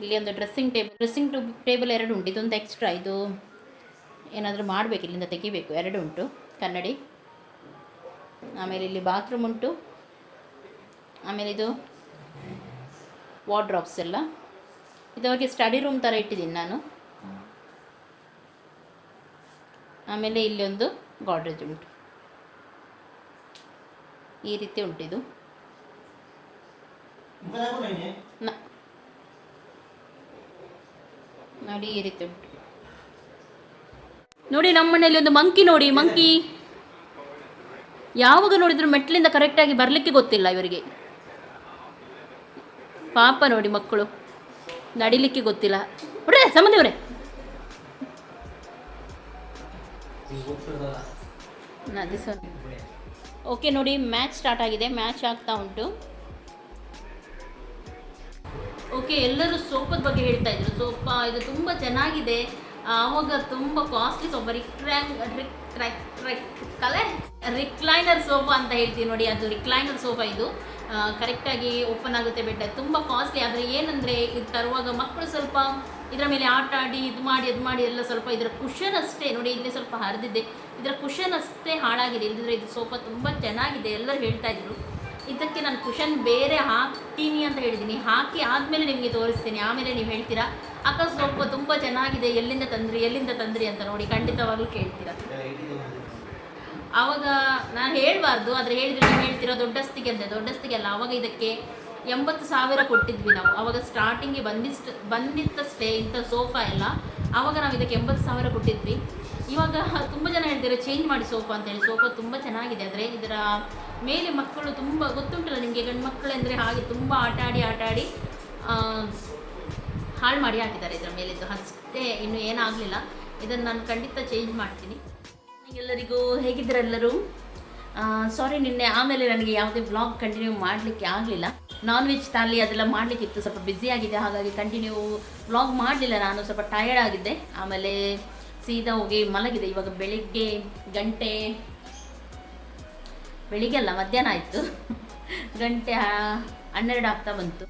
ಇಲ್ಲಿ ಒಂದು ಡ್ರೆಸ್ಸಿಂಗ್ ಟೇಬಲ್ ಡ್ರೆಸ್ಸಿಂಗ್ ಟೇಬಲ್ ಎರಡು ಉಂಟು. ಇದೊಂದು ಎಕ್ಸ್ಟ್ರಾ ಇದು ಏನಾದರೂ ಮಾಡಬೇಕು, ಇಲ್ಲಿಂದ ತೆಗಿಬೇಕು. ಎರಡು ಉಂಟು, ಕನ್ನಡಿ. ಆಮೇಲೆ ಇಲ್ಲಿ ಬಾತ್ರೂಮ್ ಉಂಟು. ಆಮೇಲೆ ಇದು ವಾರ್ಡ್ರಾಪ್ಸ್ ಎಲ್ಲ. ಇದಾಗಿ ಸ್ಟಡಿ ರೂಮ್ ಥರ ಇಟ್ಟಿದ್ದೀನಿ ನಾನು. ಆಮೇಲೆ ಇಲ್ಲಿ ಒಂದು ಗಾಡ್ರೇಜ್ ಉಂಟು. ಈ ರೀತಿ ಉಂಟಿದು ನೋಡಿ ಈ ರೀತಿ ಉಂಟು. ನೋಡಿ ನಮ್ಮ ಮನೆಯಲ್ಲಿ ಒಂದು ಮಂಕಿ ನೋಡಿ, ಮಂಕಿ. ಯಾವಾಗ ನೋಡಿದ್ರು ಮೆಟ್ಲಿಂದ ಕರೆಕ್ಟಾಗಿ ಬರಲಿಕ್ಕೆ ಗೊತ್ತಿಲ್ಲ ಇವರಿಗೆ. ಪಾಪ ನೋಡಿ ಮಕ್ಕಳು, ನಡಿಲಿಕ್ಕೆ ಗೊತ್ತಿಲ್ಲ. ಬಿಡ್ರೆ ಸಂಬಂಧಿವ್ರೆ ಓಕೆ ನೋಡಿ ಮ್ಯಾಚ್ ಸ್ಟಾರ್ಟ್ ಆಗಿದೆ. ಮ್ಯಾಚ್ ಆಗ್ತಾ ಉಂಟು. ಓಕೆ ಎಲ್ಲರೂ ಸೋಪದ ಬಗ್ಗೆ ಹೇಳ್ತಾ ಇದ್ರು. ಸೋಫಾ ಇದು ತುಂಬ ಚೆನ್ನಾಗಿದೆ. ಆವಾಗ ತುಂಬ ಕಾಸ್ಟ್ಲಿ ರಿಕ್ರ್ಯಾಂಗ್ ರಿಕ್ ಕಲೆ ರಿಕ್ಲೈನರ್ ಸೋಫಾ ಅಂತ ಹೇಳ್ತೀವಿ ನೋಡಿ, ಅದು ರಿಕ್ಲೈನರ್ ಸೋಫಾ ಇದು. ಕರೆಕ್ಟಾಗಿ ಓಪನ್ ಆಗುತ್ತೆ ಬೆಡ್ ತುಂಬ ಕಾಸ್ಟ್ಲಿ ಆದರೆ ಏನಂದರೆ, ಇದು ತರುವಾಗ ಮಕ್ಕಳು ಸ್ವಲ್ಪ ಇದರ ಮೇಲೆ ಆಟ ಆಡಿ, ಇದು ಮಾಡಿ, ಅದು ಮಾಡಿ ಎಲ್ಲ ಸ್ವಲ್ಪ ಇದರ ಕುಷನ್ ಅಷ್ಟೇ. ನೋಡಿ, ಇಲ್ಲಿ ಸ್ವಲ್ಪ ಹರಿದಿದೆ ಇದರ ಕುಷನ್ ಅಷ್ಟೇ ಹಾಳಾಗಿದೆ. ಇಲ್ಲದಿದ್ರೆ ಇದು ಸೋಫಾ ತುಂಬ ಚೆನ್ನಾಗಿದೆ. ಎಲ್ಲರೂ ಹೇಳ್ತಾ ಇದ್ರು. ಇದಕ್ಕೆ ನಾನು ಕುಷನ್ ಬೇರೆ ಹಾಕ್ತೀನಿ ಅಂತ ಹೇಳಿದ್ದೀನಿ ಹಾಕಿ ಆದಮೇಲೆ ನಿಮಗೆ ತೋರಿಸ್ತೀನಿ. ಆಮೇಲೆ ನೀವು ಹೇಳ್ತೀರಾ? ಅಕ್ಕ ಸೋಫಾ ತುಂಬ ಚೆನ್ನಾಗಿದೆ. ಎಲ್ಲಿಂದ ತಂದ್ರಿ ಎಲ್ಲಿಂದ ತಂದ್ರಿ ಅಂತ ನೋಡಿ ಖಂಡಿತವಾಗ್ಲೂ ಕೇಳ್ತೀರಾ? ಆವಾಗ ನಾನು ಹೇಳಬಾರ್ದು. ಆದರೆ ಹೇಳಿದ್ರೆ ನೀವು ಹೇಳ್ತೀರಾ? ದೊಡ್ಡಸ್ತಿಗೆ ಅಂದರೆ ದೊಡ್ಡಸ್ತಿಗೆ ಅಲ್ಲ. ಆವಾಗ ಇದಕ್ಕೆ ಎಂಬತ್ತು ಸಾವಿರ ಕೊಟ್ಟಿದ್ವಿ ನಾವು. ಅವಾಗ ಸ್ಟಾರ್ಟಿಂಗಿಗೆ ಬಂದಿಷ್ಟು ಬಂದಿತ್ತಷ್ಟೇ ಇಂಥ ಸೋಫಾ ಎಲ್ಲ ಆವಾಗ ನಾವು ಇದಕ್ಕೆ ಎಂಬತ್ತು ಸಾವಿರ ಕೊಟ್ಟಿದ್ವಿ. ಇವಾಗ ತುಂಬ ಜನ ಹೇಳ್ತಾರೆ ಚೇಂಜ್ ಮಾಡಿ ಸೋಫಾ ಅಂತೇಳಿ ಸೋಫಾ ತುಂಬ ಚೆನ್ನಾಗಿದೆ. ಆದರೆ ಇದರ ಮೇಲೆ ಮಕ್ಕಳು ತುಂಬ ಗೊತ್ತುಂಟಲ್ಲ ನಿಮಗೆ ಗಂಡು ಮಕ್ಕಳು ಅಂದರೆ ಹಾಗೆ ತುಂಬ ಆಟ ಆಡಿ ಆಟ ಆಡಿ ಹಾಳು ಮಾಡಿ ಹಾಕಿದ್ದಾರೆ ಇದರ ಮೇಲಿದ್ದು. ಅಷ್ಟೇ ಇನ್ನು ಏನಾಗಲಿಲ್ಲ. ಇದನ್ನು ನಾನು ಖಂಡಿತ ಚೇಂಜ್ ಮಾಡ್ತೀನಿ. ಎಲ್ಲರಿಗೂ ಹೇಗಿದ್ದರೆಲ್ಲರೂ ಸಾರಿ ನಿನ್ನೆ ಆಮೇಲೆ ನನಗೆ ಯಾವುದೇ ಬ್ಲಾಗ್ ಕಂಟಿನ್ಯೂ ಮಾಡಲಿಕ್ಕೆ ಆಗಲಿಲ್ಲ. ನಾನ್ ವೆಜ್ ತಾಲಿ ಅದೆಲ್ಲ ಮಾಡಲಿಕ್ಕಿತ್ತು. ಸ್ವಲ್ಪ ಬ್ಯುಸಿ ಆಗಿದೆ. ಹಾಗಾಗಿ ಕಂಟಿನ್ಯೂ ಬ್ಲಾಗ್ ಮಾಡಲಿಲ್ಲ ನಾನು. ಸ್ವಲ್ಪ ಟಯರ್ಡ್ ಆಗಿದ್ದೆ. ಆಮೇಲೆ ಸೀದಾ ಹೋಗಿ ಮಲಗಿದೆ. ಇವಾಗ ಬೆಳಿಗ್ಗೆ ಗಂಟೆ, ಬೆಳಿಗ್ಗೆ ಅಲ್ಲ, ಮಧ್ಯಾಹ್ನ ಆಯಿತು. ಗಂಟೆ ಹನ್ನೆರಡು ಆಗ್ತಾ ಬಂತು.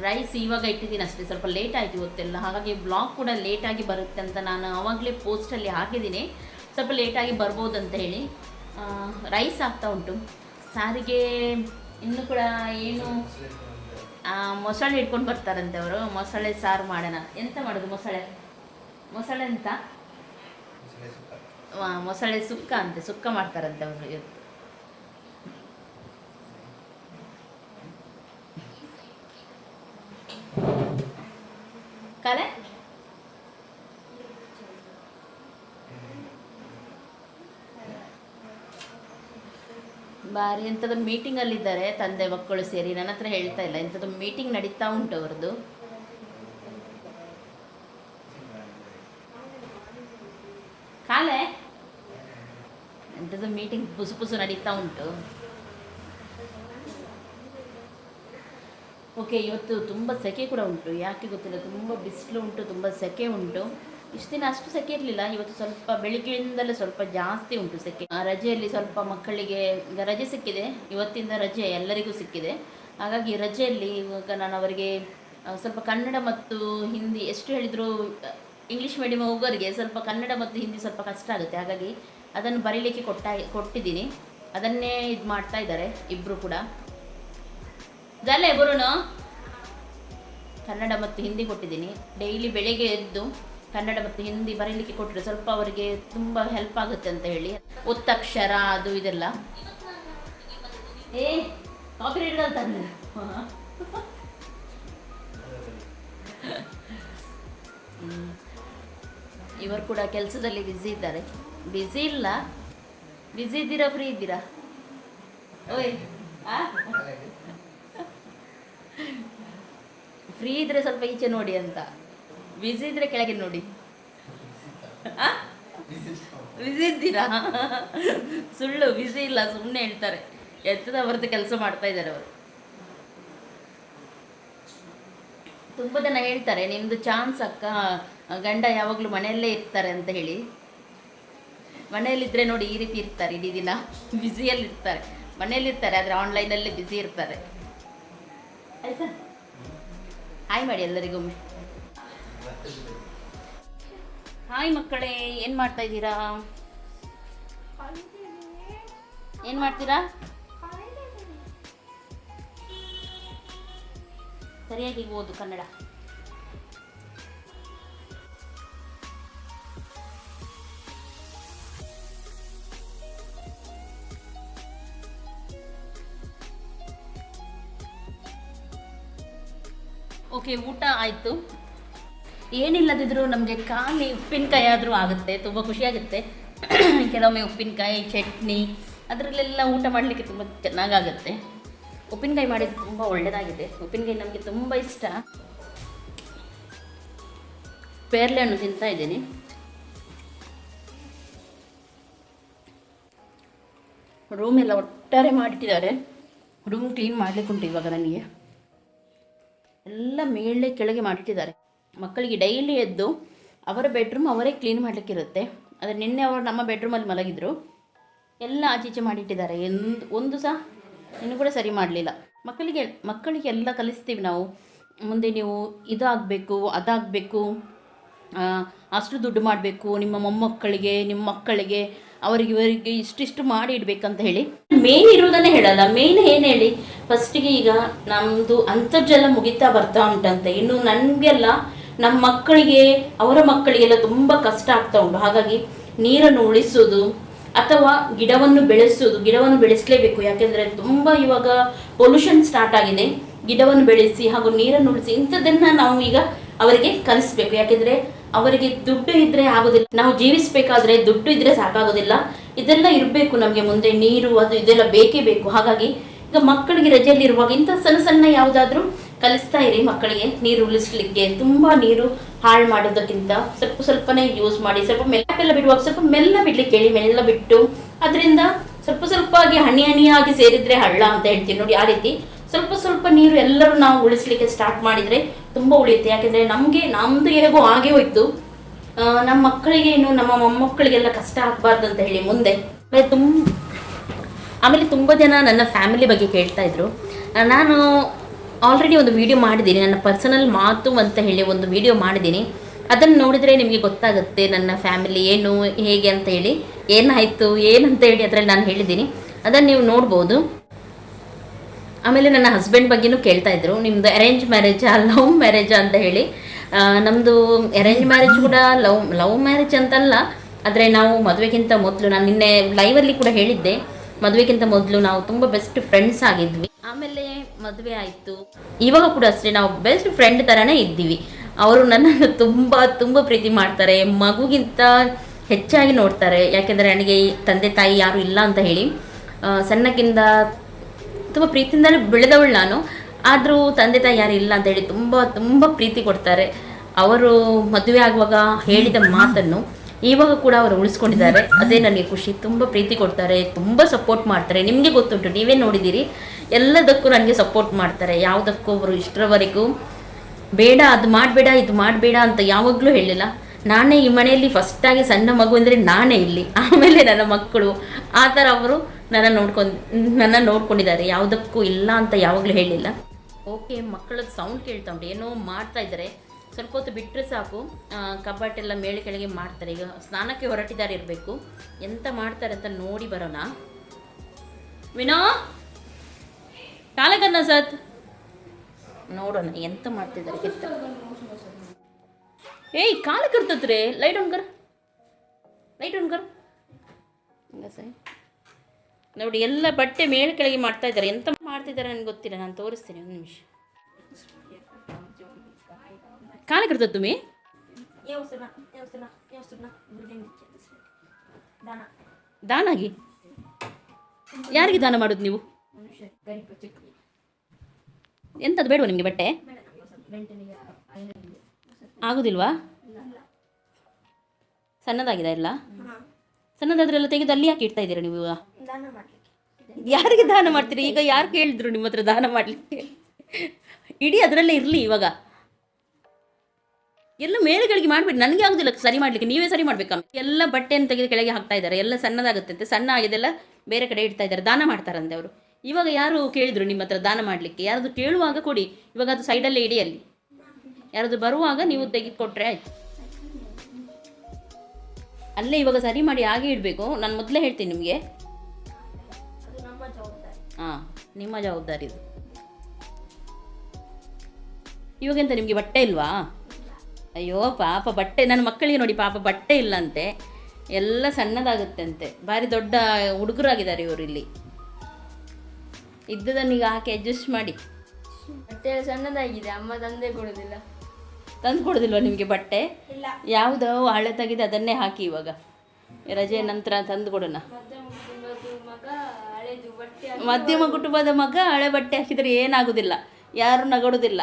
ರೈಸ್ ಇವಾಗ ಇಟ್ಟಿದ್ದೀನಿ ಅಷ್ಟೇ. ಸ್ವಲ್ಪ ಲೇಟ್ ಆಯಿತು ಇವತ್ತೆಲ್ಲ. ಹಾಗಾಗಿ ಬ್ಲಾಗ್ ಕೂಡ ಲೇಟಾಗಿ ಬರುತ್ತೆ ಅಂತ ನಾನು ಆವಾಗಲೇ ಪೋಸ್ಟಲ್ಲಿ ಹಾಕಿದ್ದೀನಿ. ಸ್ವಲ್ಪ ಲೇಟಾಗಿ ಬರ್ಬೋದು ಅಂತ ಹೇಳಿ. ರೈಸ್ ಆಗ್ತಾ ಉಂಟು. ಸಾರಿಗೆ ಇನ್ನೂ ಕೂಡ ಏನು ಮೊಸಳೆ ಹಿಡ್ಕೊಂಡು ಬರ್ತಾರಂತೆ ಅವರು. ಮೊಸಳೆ ಸಾರು ಮಾಡೋಣ. ಎಂತ ಮಾಡೋದು ಮೊಸಳೆ? ಮೊಸಳೆ ಅಂತ ಮೊಸಳೆ ಸುಕ್ಕ ಅಂತೆ. ಸುಕ್ಕ ಮಾಡ್ತಾರಂತೆ ಅವರು ಇವತ್ತು. ಕಲೆ? ಬಾರಿ ಎಂಥದ್ದು ಮೀಟಿಂಗಲ್ಲಿದ್ದಾರೆ ತಂದೆ ಮಕ್ಕಳು ಸೇರಿ. ನನ್ನ ಹತ್ರ ಹೇಳ್ತಾ ಇಲ್ಲ. ಎಂಥದ್ದು ಮೀಟಿಂಗ್ ನಡೀತಾ ಉಂಟು ಅವ್ರದ್ದು. ಕಾಲೆ? ಎಂಥದ್ದು ಮೀಟಿಂಗ್ ಪುಸು ಪುಸು ನಡೀತಾ ಉಂಟು. ಓಕೆ ಇವತ್ತು ತುಂಬ ಸೆಕೆ ಕೂಡ ಉಂಟು. ಯಾಕೆ ಗೊತ್ತಿಲ್ಲ. ತುಂಬ ಬಿಸಿಲು ಉಂಟು, ತುಂಬ ಸೆಕೆ ಉಂಟು. ಇಷ್ಟು ದಿನ ಅಷ್ಟು ಸೆಕೆ ಇರಲಿಲ್ಲ. ಇವತ್ತು ಸ್ವಲ್ಪ ಬೆಳಿಗ್ಗೆಯಿಂದಲೇ ಸ್ವಲ್ಪ ಜಾಸ್ತಿ ಉಂಟು ಸೆಕೆ. ರಜೆಯಲ್ಲಿ ಸ್ವಲ್ಪ ಮಕ್ಕಳಿಗೆ ಈಗ ರಜೆ ಸಿಕ್ಕಿದೆ. ಇವತ್ತಿಂದ ರಜೆ ಎಲ್ಲರಿಗೂ ಸಿಕ್ಕಿದೆ. ಹಾಗಾಗಿ ರಜೆಯಲ್ಲಿ ಇವಾಗ ನಾನು ಅವರಿಗೆ ಸ್ವಲ್ಪ ಕನ್ನಡ ಮತ್ತು ಹಿಂದಿ ಎಷ್ಟು ಹೇಳಿದರೂ ಇಂಗ್ಲೀಷ್ ಮೀಡಿಯಂ ಹೋಗೋರಿಗೆ ಸ್ವಲ್ಪ ಕನ್ನಡ ಮತ್ತು ಹಿಂದಿ ಸ್ವಲ್ಪ ಕಷ್ಟ ಆಗುತ್ತೆ. ಹಾಗಾಗಿ ಅದನ್ನು ಬರೀಲಿಕ್ಕೆ ಕೊಟ್ಟ, ಕೊಟ್ಟಿದ್ದೀನಿ. ಅದನ್ನೇ ಇದು ಮಾಡ್ತಾ ಇದ್ದಾರೆ ಇಬ್ಬರು ಕೂಡ. ಜಾಲೆ ಬರೋಣ. ಕನ್ನಡ ಮತ್ತು ಹಿಂದಿ ಕೊಟ್ಟಿದ್ದೀನಿ. ಡೈಲಿ ಬೆಳಿಗ್ಗೆ ಎದ್ದು ಕನ್ನಡ ಮತ್ತು ಹಿಂದಿ ಬರೀಲಿಕ್ಕೆ ಕೊಟ್ಟರೆ ಸ್ವಲ್ಪ ಅವರಿಗೆ ತುಂಬ ಹೆಲ್ಪ್ ಆಗುತ್ತೆ ಅಂತ ಹೇಳಿ. ಒತ್ತಕ್ಷರ ಅದು ಇದೆಲ್ಲ. ಏ ಕಾಪಿ ರೈಟ್ ಇವರು ಕೂಡ ಕೆಲಸದಲ್ಲಿ ಬ್ಯುಸಿ ಇದ್ದಾರೆ. ಬ್ಯುಸಿ ಇಲ್ಲ. ಬ್ಯುಸಿ ಇದ್ದೀರಾ ಫ್ರೀ ಇದ್ದೀರಾ? ಓಯ್ ಫ್ರೀ ಇದ್ರೆ ಸ್ವಲ್ಪ ಈಚೆ ನೋಡಿ ಅಂತ. ಬ್ಯುಸಿ ಇದ್ರೆ ಕೆಳಗೆ ನೋಡಿ. ಬಿಸಿ ಇದ್ದೀರಾ ಸುಳ್ಳು ಬಿಸಿ ಇಲ್ಲ ಸುಮ್ಮನೆ ಹೇಳ್ತಾರೆ. ಎತ್ತದ ಅವರದ್ದು ಕೆಲಸ ಮಾಡ್ತಾ ಇದ್ದಾರೆ ಅವರು. ತುಂಬ ಜನ ಹೇಳ್ತಾರೆ ನಿಮ್ಮದು ಚಾನ್ಸ್ ಅಕ್ಕ ಗಂಡ ಯಾವಾಗಲೂ ಮನೆಯಲ್ಲೇ ಇರ್ತಾರೆ ಅಂತ ಹೇಳಿ. ಮನೆಯಲ್ಲಿದ್ದರೆ ನೋಡಿ ಈ ರೀತಿ ಇರ್ತಾರೆ ಇಡೀ ದಿನ ಬಿಸಿಯಲ್ಲಿ ಇರ್ತಾರೆ. ಮನೆಯಲ್ಲಿ ಇರ್ತಾರೆ ಆದರೆ ಆನ್ಲೈನಲ್ಲಿ ಬ್ಯುಸಿ ಇರ್ತಾರೆ. ಆಯ್ತಾ? ಹಾಯ್ ಮಾಡಿ ಎಲ್ಲರಿಗೊಮ್ಮೆ ಹಾಯ್ ಮಕ್ಕಳೇ ಏನು ಮಾಡ್ತಾ ಇದ್ದೀರಾ? ಏನು ಮಾಡ್ತೀರಾ? ಸರಿಯಾಗಿ ಓದು ಕನ್ನಡ. ಓಕೆ ಊಟ ಆಯಿತು. ಏನಿಲ್ಲದಿದ್ರೂ ನಮಗೆ ಖಾಲಿ ಉಪ್ಪಿನಕಾಯಿ ಆದರೂ ಆಗುತ್ತೆ, ತುಂಬ ಖುಷಿಯಾಗುತ್ತೆ. ಕೆಲವೊಮ್ಮೆ ಉಪ್ಪಿನಕಾಯಿ, ಚಟ್ನಿ, ಅದರಲ್ಲೆಲ್ಲ ಊಟ ಮಾಡಲಿಕ್ಕೆ ತುಂಬ ಚೆನ್ನಾಗಾಗುತ್ತೆ. ಉಪ್ಪಿನಕಾಯಿ ಮಾಡಿದ್ದು ತುಂಬ ಒಳ್ಳೆಯದಾಗಿದೆ ಉಪ್ಪಿನಕಾಯಿ ನಮಗೆ ತುಂಬ ಇಷ್ಟ. ಪೇರ್ಲೆ ಹಣ್ಣು ತಿಂತಾ ಇದ್ದೀನಿ. ರೂಮೆಲ್ಲ ಒಟ್ಟಾರೆ ಮಾಡಿಟ್ಟಿದ್ದಾರೆ. ರೂಮ್ ಕ್ಲೀನ್ ಮಾಡ್ಲಿಕ್ಕೆ ಉಂಟು ಇವಾಗ ನನಗೆ. ಎಲ್ಲ ಮೇಲೆ ಕೆಳಗೆ ಮಾಡಿಟ್ಟಿದ್ದಾರೆ. ಮಕ್ಕಳಿಗೆ ಡೈಲಿ ಎದ್ದು ಅವರ ಬೆಡ್ರೂಮ್ ಅವರೇ ಕ್ಲೀನ್ ಮಾಡಲಿಕ್ಕಿರುತ್ತೆ. ಆದರೆ ನಿನ್ನೆ ಅವರು ನಮ್ಮ ಬೆಡ್ರೂಮಲ್ಲಿ ಮಲಗಿದ್ರು. ಎಲ್ಲ ಆಚೀಚೆ ಮಾಡಿಟ್ಟಿದ್ದಾರೆ. ಎಂದು, ಒಂದು ಸಹ ಇನ್ನು ಕೂಡ ಸರಿ ಮಾಡಲಿಲ್ಲ. ಮಕ್ಕಳಿಗೆ ಮಕ್ಕಳಿಗೆ ಎಲ್ಲ ಕಲಿಸ್ತೀವಿ ನಾವು. ಮುಂದೆ ನೀವು ಇದಾಗಬೇಕು, ಅದಾಗಬೇಕು ಅಷ್ಟು ದುಡ್ಡು ಮಾಡಬೇಕು, ನಿಮ್ಮ ಮೊಮ್ಮಕ್ಕಳಿಗೆ, ನಿಮ್ಮ ಮಕ್ಕಳಿಗೆ, ಅವರಿಗೆ, ಇವರಿಗೆ ಇಷ್ಟಿಷ್ಟು ಮಾಡಿ ಇಡಬೇಕಂತ ಹೇಳಿ. ಮೇನ್ ಇರೋದನ್ನೇ ಹೇಳಲ್ಲ. ಮೇನ್ ಏನು ಹೇಳಿ? ಫಸ್ಟಿಗೆ ಈಗ ನಮ್ಮದು ಅಂತರ್ಜಲ ಮುಗಿತಾ ಬರ್ತಾ ಉಂಟಂತೆ. ಇನ್ನು ನನಗೆಲ್ಲ ನಮ್ಮ ಮಕ್ಕಳಿಗೆ, ಅವರ ಮಕ್ಕಳಿಗೆಲ್ಲ ತುಂಬ ಕಷ್ಟ ಆಗ್ತಾ ಉಂಟು. ಹಾಗಾಗಿ ನೀರನ್ನು ಉಳಿಸೋದು ಅಥವಾ ಗಿಡವನ್ನು ಬೆಳೆಸೋದು ಗಿಡವನ್ನು ಬೆಳೆಸಲೇಬೇಕು. ಯಾಕೆಂದರೆ ತುಂಬ ಇವಾಗ ಪೊಲ್ಯೂಷನ್ ಸ್ಟಾರ್ಟ್ ಆಗಿದೆ. ಗಿಡವನ್ನು ಬೆಳೆಸಿ ಹಾಗೂ ನೀರನ್ನು ಉಳಿಸಿ ಇಂಥದ್ದನ್ನು ನಾವು ಈಗ ಅವರಿಗೆ ಕಲಿಸ್ಬೇಕು. ಯಾಕೆಂದರೆ ಅವರಿಗೆ ದುಡ್ಡು ಇದ್ದರೆ ಆಗೋದಿಲ್ಲ. ನಾವು ಜೀವಿಸಬೇಕಾದ್ರೆ ದುಡ್ಡು ಇದ್ದರೆ ಸಾಕಾಗೋದಿಲ್ಲ. ಇದೆಲ್ಲ ಇರಬೇಕು ನಮಗೆ ಮುಂದೆ. ನೀರು, ಅದು ಇದೆಲ್ಲ ಬೇಕೇ ಬೇಕು. ಹಾಗಾಗಿ ಈಗ ಮಕ್ಕಳಿಗೆ ರಜೆಯಲ್ಲಿರುವಾಗ ಇಂಥ ಸಣ್ಣ ಸಣ್ಣ ಯಾವುದಾದ್ರೂ ಕಲಿಸ್ತಾ ಇರಿ ಮಕ್ಕಳಿಗೆ, ನೀರು ಉಳಿಸ್ಲಿಕ್ಕೆ. ತುಂಬಾ ನೀರು ಹಾಳು ಮಾಡೋದಕ್ಕಿಂತ ಸ್ವಲ್ಪ ಸ್ವಲ್ಪನೇ ಯೂಸ್ ಮಾಡಿ, ಸ್ವಲ್ಪ ಮೆಲ್ಲ ಬಿಡುವಾಗ ಸ್ವಲ್ಪ ಮೆಲ್ಲ ಬಿಡ್ಲಿಕ್ಕೆ ಹೇಳಿ, ಮೆಲ್ಲ ಬಿಟ್ಟು. ಅದರಿಂದ ಸ್ವಲ್ಪ ಸ್ವಲ್ಪ ಆಗಿ ಹಣಿ ಹಣಿಯಾಗಿ ಸೇರಿದ್ರೆ ಹಳ್ಳ ಅಂತ ಹೇಳ್ತೀನಿ ನೋಡಿ, ಆ ರೀತಿ. ಸ್ವಲ್ಪ ಸ್ವಲ್ಪ ನೀರು ಎಲ್ಲರೂ ನಾವು ಉಳಿಸ್ಲಿಕ್ಕೆ ಸ್ಟಾರ್ಟ್ ಮಾಡಿದ್ರೆ ತುಂಬಾ ಉಳಿಯುತ್ತೆ. ಯಾಕೆಂದ್ರೆ ನಮಗೆ, ನಮ್ದು ಹೇಗೋ ಹಾಗೆ ಹೋಯ್ತು. ನಮ್ಮ ಮಕ್ಕಳಿಗೆ ಇನ್ನು ನಮ್ಮ ಮೊಮ್ಮಕ್ಕಳಿಗೆಲ್ಲ ಕಷ್ಟ ಆಗ್ಬಾರ್ದು ಅಂತ ಹೇಳಿ ಮುಂದೆ. ತುಂಬ ಆಮೇಲೆ ತುಂಬ ಜನ ನನ್ನ ಫ್ಯಾಮಿಲಿ ಬಗ್ಗೆ ಕೇಳ್ತಾ ಇದ್ರು. ನಾನು ಆಲ್ರೆಡಿ ಒಂದು ವಿಡಿಯೋ ಮಾಡಿದ್ದೀನಿ, ನನ್ನ ಪರ್ಸನಲ್ ಮಾತು ಅಂತ ಹೇಳಿ ಒಂದು ವಿಡಿಯೋ ಮಾಡಿದ್ದೀನಿ. ಅದನ್ನು ನೋಡಿದರೆ ನಿಮಗೆ ಗೊತ್ತಾಗುತ್ತೆ ನನ್ನ ಫ್ಯಾಮಿಲಿ ಏನು, ಹೇಗೆ ಅಂತ ಹೇಳಿ. ಏನಾಯಿತು, ಏನಂತ ಹೇಳಿ ಅದರಲ್ಲಿ ನಾನು ಹೇಳಿದ್ದೀನಿ. ಅದನ್ನು ನೀವು ನೋಡ್ಬೋದು. ಆಮೇಲೆ ನನ್ನ ಹಸ್ಬೆಂಡ್ ಬಗ್ಗೆನೂ ಕೇಳ್ತಾ ಇದ್ರು. ನಿಮ್ಮದು ಅರೇಂಜ್ ಮ್ಯಾರೇಜಾ ಲವ್ ಮ್ಯಾರೇಜಾ ಅಂತ ಹೇಳಿ. ನಮ್ಮದು ಅರೇಂಜ್ ಮ್ಯಾರೇಜ್ ಕೂಡ ಲವ್ ಲವ್ ಮ್ಯಾರೇಜ್ ಅಂತಲ್ಲ, ಆದರೆ ನಾವು ಮದುವೆಗಿಂತ ಮೊದಲು, ನಾನು ನಿನ್ನೆ ಲೈವಲ್ಲಿ ಕೂಡ ಹೇಳಿದ್ದೆ. ಮದುವೆಗಿಂತ ಮೊದಲು ನಾವು ತುಂಬ ಬೆಸ್ಟ್ ಫ್ರೆಂಡ್ಸ್ ಆಗಿದ್ವಿ. ಆಮೇಲೆ ಮದುವೆ ಆಯಿತು. ಇವಾಗ ಕೂಡ ಅಷ್ಟೇ ನಾವು ಬೆಸ್ಟ್ ಫ್ರೆಂಡ್ ಥರನೇ ಇದ್ದೀವಿ. ಅವರು ನನ್ನನ್ನು ತುಂಬ ತುಂಬ ಪ್ರೀತಿ ಮಾಡ್ತಾರೆ. ಮಗುಗಿಂತ ಹೆಚ್ಚಾಗಿ ನೋಡ್ತಾರೆ. ಯಾಕೆಂದರೆ ನನಗೆ ತಂದೆ, ತಾಯಿ ಯಾರು ಇಲ್ಲ ಅಂತ ಹೇಳಿ. ಸಣ್ಣಕ್ಕಿಂತ ತುಂಬ ಪ್ರೀತಿಯಿಂದಲೇ ಬೆಳೆದವಳು ನಾನು. ಆದರೂ ತಂದೆ, ತಾಯಿ ಯಾರು ಇಲ್ಲ ಅಂತ ಹೇಳಿ ತುಂಬ ತುಂಬ ಪ್ರೀತಿ ಕೊಡ್ತಾರೆ. ಅವರು ಮದುವೆ ಆಗುವಾಗ ಹೇಳಿದ ಮಾತನ್ನು ಇವಾಗ ಕೂಡ ಅವರು ಉಳಿಸ್ಕೊಂಡಿದ್ದಾರೆ. ಅದೇ ನನಗೆ ಖುಷಿ. ತುಂಬ ಪ್ರೀತಿ ಕೊಡ್ತಾರೆ. ತುಂಬ ಸಪೋರ್ಟ್ ಮಾಡ್ತಾರೆ. ನಿಮಗೆ ಗೊತ್ತುಂಟು, ನೀವೇ ನೋಡಿದ್ದೀರಿ. ಎಲ್ಲದಕ್ಕೂ ನನಗೆ ಸಪೋರ್ಟ್ ಮಾಡ್ತಾರೆ. ಯಾವುದಕ್ಕೂ ಅವರು ಇಷ್ಟರವರೆಗೂ ಬೇಡ, ಅದು ಮಾಡಬೇಡ, ಇದು ಮಾಡಬೇಡ ಅಂತ ಯಾವಾಗಲೂ ಹೇಳಿಲ್ಲ. ನಾನೇ ಈ ಮನೆಯಲ್ಲಿ ಫಸ್ಟಾಗಿ ಸಣ್ಣ ಮಗು ಅಂದರೆ ನಾನೇ ಇಲ್ಲಿ. ಆಮೇಲೆ ನನ್ನ ಮಕ್ಕಳು. ಆ ಥರ ಅವರು ನನ್ನ ನೋಡ್ಕೊಂಡು, ನನ್ನ ನೋಡ್ಕೊಂಡಿದ್ದಾರೆ. ಯಾವುದಕ್ಕೂ ಇಲ್ಲ ಅಂತ ಯಾವಾಗಲೂ ಹೇಳಿಲ್ಲ. ಓಕೆ ಮಕ್ಕಳದ್ದು ಸೌಂಡ್ ಕೇಳ್ತಾ ಉಂಟು. ಏನೋ ಮಾಡ್ತಾ ಇದ್ದಾರೆ. ಸ್ವಲ್ಪ ಹೊತ್ತು ಬಿಟ್ಟರೆ ಸಾಕು. ಕಬ್ಬಾಟೆಲ್ಲ ಕಬಾಟೆಲ್ಲ ಮೇಲೆ ಕೆಳಗೆ ಮಾಡ್ತಾರೆ. ಈಗ ಸ್ನಾನಕ್ಕೆ ಹೊರಟಿದ್ದಾರೆ ಇರಬೇಕು. ಎಂತ ಮಾಡ್ತಾರೆ ಅಂತ ನೋಡಿ ಬರೋಣ. ವಿನೋ? ಕಾಲಗನ್ನ ಸತ್. ನೋಡೋಣ, ಎಂತ ಮಾಡ್ತಿದ್ದಾರೆ ಏಯ್, ಕಾಲ ಕರ್ತತ್ರೆ ಲೈಟ್ ಆನ್ ಕರ್. ಲೈಟ್ ಸರಿ ನೋಡಿ, ಎಲ್ಲ ಬಟ್ಟೆ ಮೇಲೆ ಕೆಳಗೆ ಮಾಡ್ತಾ ಇದ್ದಾರೆ. ಎಂತ ಮಾಡ್ತಿದ್ದಾರೆ ನನಗೆ ಗೊತ್ತಿಲ್ಲ. ನಾನು ತೋರಿಸ್ತೀನಿ, ಒಂದು ನಿಮಿಷ. ಕಾಲ ಕರ್ತದ ತುಮಿ? ದಾನಾಗಿ ಯಾರಿಗೆ ದಾನ ಮಾಡೋದು ನೀವು? ಎಂಥದ್ದು ಬೇಡವಾ ನಿಮಗೆ ಬಟ್ಟೆ? ಆಗೋದಿಲ್ವಾ? ಸಣ್ಣದಾಗಿದೆ ಎಲ್ಲ? ಸಣ್ಣದಾದ್ರೆಲ್ಲ ತೆಗೆದು ಅಲ್ಲಿ ಯಾಕೆ ಇಡ್ತಾ ಇದ್ದೀರಾ ನೀವು? ಯಾರಿಗೆ ದಾನ ಮಾಡ್ತೀರಿ? ಈಗ ಯಾರು ಕೇಳಿದ್ರು ನಿಮ್ಮ ಹತ್ರ ದಾನ ಮಾಡಲಿಕ್ಕೆ? ಇಡೀ ಅದರಲ್ಲೇ ಇರಲಿ ಇವಾಗ. ಎಲ್ಲ ಮೇಲುಗಳಿಗೆ ಮಾಡಿಬಿಡಿ. ನನಗೆ ಆಗೋದಿಲ್ಲ ಸರಿ ಮಾಡಲಿಕ್ಕೆ. ನೀವೇ ಸರಿ ಮಾಡಬೇಕು ಎಲ್ಲ ಬಟ್ಟೆಯನ್ನು ತೆಗೆದು ಕೆಳಗೆ ಹಾಕ್ತಾ ಇದ್ದಾರೆ. ಎಲ್ಲ ಸಣ್ಣದಾಗುತ್ತಂತೆ ಸಣ್ಣ ಆಗಿದೆಲ್ಲ ಬೇರೆ ಕಡೆ ಇಡ್ತಾ ಇದ್ದಾರೆ. ದಾನ ಮಾಡ್ತಾರಂತೆ ಅವರು. ಇವಾಗ ಯಾರು ಕೇಳಿದ್ರು ನಿಮ್ಮ ಹತ್ರ ದಾನ ಮಾಡಲಿಕ್ಕೆ? ಯಾರಾದ್ರು ಕೇಳುವಾಗ ಕೊಡಿ. ಇವಾಗ ಅದು ಸೈಡಲ್ಲೇ ಇಡಿ ಅಲ್ಲಿ. ಯಾರಾದ್ರು ಬರುವಾಗ ನೀವು ತೆಗೆದುಕೊಟ್ರೆ ಆಯಿತು. ಅಲ್ಲೇ ಇವಾಗ ಸರಿ ಮಾಡಿ ಹಾಗೆ ಇಡಬೇಕು. ನಾನು ಮೊದಲೇ ಹೇಳ್ತೀನಿ ನಿಮಗೆ. ಹಾಂ ನಿಮ್ಮ ಜವಾಬ್ದಾರಿ ಇದು. ಇವಾಗೆಂತ ನಿಮಗೆ ಬಟ್ಟೆ ಇಲ್ವಾ? ಅಯ್ಯೋ ಪಾಪ ಬಟ್ಟೆ ನನ್ನ ಮಕ್ಕಳಿಗೆ ನೋಡಿ ಪಾಪ ಬಟ್ಟೆ ಇಲ್ಲಂತೆ. ಎಲ್ಲ ಸಣ್ಣದಾಗುತ್ತೆ ಅಂತೆ ಭಾರಿ ದೊಡ್ಡ ಹುಡುಗರಾಗಿದ್ದಾರೆ ಇವರು ಇಲ್ಲಿ. ಈಗ ಹಾಕಿ ಅಡ್ಜಸ್ಟ್ ಮಾಡಿ. ಬಟ್ಟೆ ಸಣ್ಣದಾಗಿದೆ ಅಮ್ಮ ತಂದೆ ಕೊಡೋದಿಲ್ಲ. ತಂದು ಕೊಡೋದಿಲ್ವ ನಿಮಗೆ ಬಟ್ಟೆ? ಯಾವುದೋ ಹಳೆ ತೆಗೆದು ಅದನ್ನೇ ಹಾಕಿ ಇವಾಗ. ರಜೆ ನಂತರ ತಂದು ಕೊಡೋಣ. ಮಧ್ಯಮ ಕುಟುಂಬದ ಮಗ ಹಳೆದು ಬಟ್ಟೆ ಮಧ್ಯಮ ಕುಟುಂಬದ ಮಗ ಹಳೆ ಬಟ್ಟೆ ಹಾಕಿದ್ರೆ ಏನಾಗುದಿಲ್ಲ ಯಾರು ನಗಡುದಿಲ್ಲ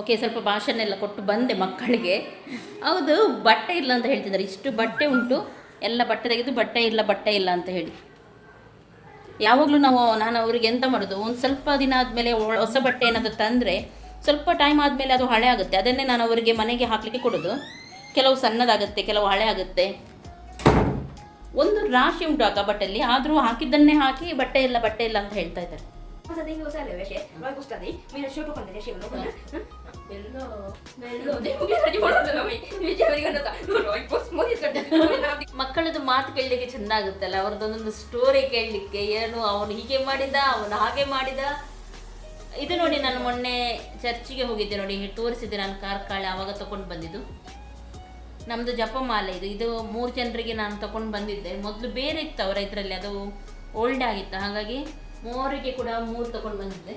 ಓಕೆ ಸ್ವಲ್ಪ ಭಾಷಣೆಲ್ಲ ಕೊಟ್ಟು ಬಂದೆ ಮಕ್ಕಳಿಗೆ. ಹೌದು, ಬಟ್ಟೆ ಇಲ್ಲ ಅಂತ ಹೇಳ್ತಿದ್ದಾರೆ. ಇಷ್ಟು ಬಟ್ಟೆ ಉಂಟು. ಎಲ್ಲ ಬಟ್ಟೆ ತೆಗೆದು ಬಟ್ಟೆ ಇಲ್ಲ ಬಟ್ಟೆ ಇಲ್ಲ ಅಂತ ಹೇಳಿ. ಯಾವಾಗಲೂ ನಾವು, ನಾನು ಅವರಿಗೆ ಎಂತ ಮಾಡೋದು? ಒಂದು ಸ್ವಲ್ಪ ದಿನ ಆದಮೇಲೆ ಹೊಸ ಬಟ್ಟೆ ಏನಾದರೂ ತಂದರೆ ಸ್ವಲ್ಪ ಟೈಮ್ ಆದಮೇಲೆ ಅದು ಹಳೆ ಆಗುತ್ತೆ. ಅದನ್ನೇ ನಾನು ಅವರಿಗೆ ಮನೆಗೆ ಹಾಕಲಿಕ್ಕೆ ಕೊಡೋದು. ಕೆಲವು ಸಣ್ಣದಾಗುತ್ತೆ, ಕೆಲವು ಹಳೆ ಆಗುತ್ತೆ. ಒಂದು ರಾಶಿ ಉಂಟು ಆ ಕಬಟ್ಟಲ್ಲಿ. ಆದರೂ ಹಾಕಿದ್ದನ್ನೇ ಹಾಕಿ ಬಟ್ಟೆ ಇಲ್ಲ ಬಟ್ಟೆ ಇಲ್ಲ ಅಂತ ಹೇಳ್ತಾ ಇದ್ದಾರೆ. Bagus tadi. Mina siapa kan tadi ಎಲ್ಲೋ? Bello, bello. ಮಕ್ಕಳದ್ದು ಮಾತು ಕೇಳಲಿಕ್ಕೆ ಚೆನ್ನಾಗುತ್ತಲ್ಲ ಆಗುತ್ತಲ್ಲ ಅವ್ರದ್ದೊಂದೊಂದು ಸ್ಟೋರಿ ಕೇಳಲಿಕ್ಕೆ ಏನು ಅವನು ಹೀಗೆ ಮಾಡಿದ ಅವನು ಹಾಗೆ ಮಾಡಿದ. ಇದು ನೋಡಿ ನಾನು ಮೊನ್ನೆ ಚರ್ಚಿಗೆ ಹೋಗಿದ್ದೆ ನೋಡಿ ತೋರಿಸಿದ್ದೆ ನಾನು ಕಾರ್ಕಾಳೆ ಆವಾಗ ತಗೊಂಡು ಬಂದಿದ್ದು. ನಮ್ಮದು ಜಪಮಾಲೆ ಇದು ಇದು ಮೂರು ಜನರಿಗೆ ನಾನು ತಗೊಂಡು ಬಂದಿದ್ದೆ. ಮೊದಲು ಬೇರೆ ಇತ್ತು ಅವರ ಇದರಲ್ಲಿ ಅದು ಓಲ್ಡ್ ಆಗಿತ್ತು. ಹಾಗಾಗಿ ಮೂವರಿಗೆ ಕೂಡ ಮೂರು ತಗೊಂಡು ಬಂದಿದ್ದೆ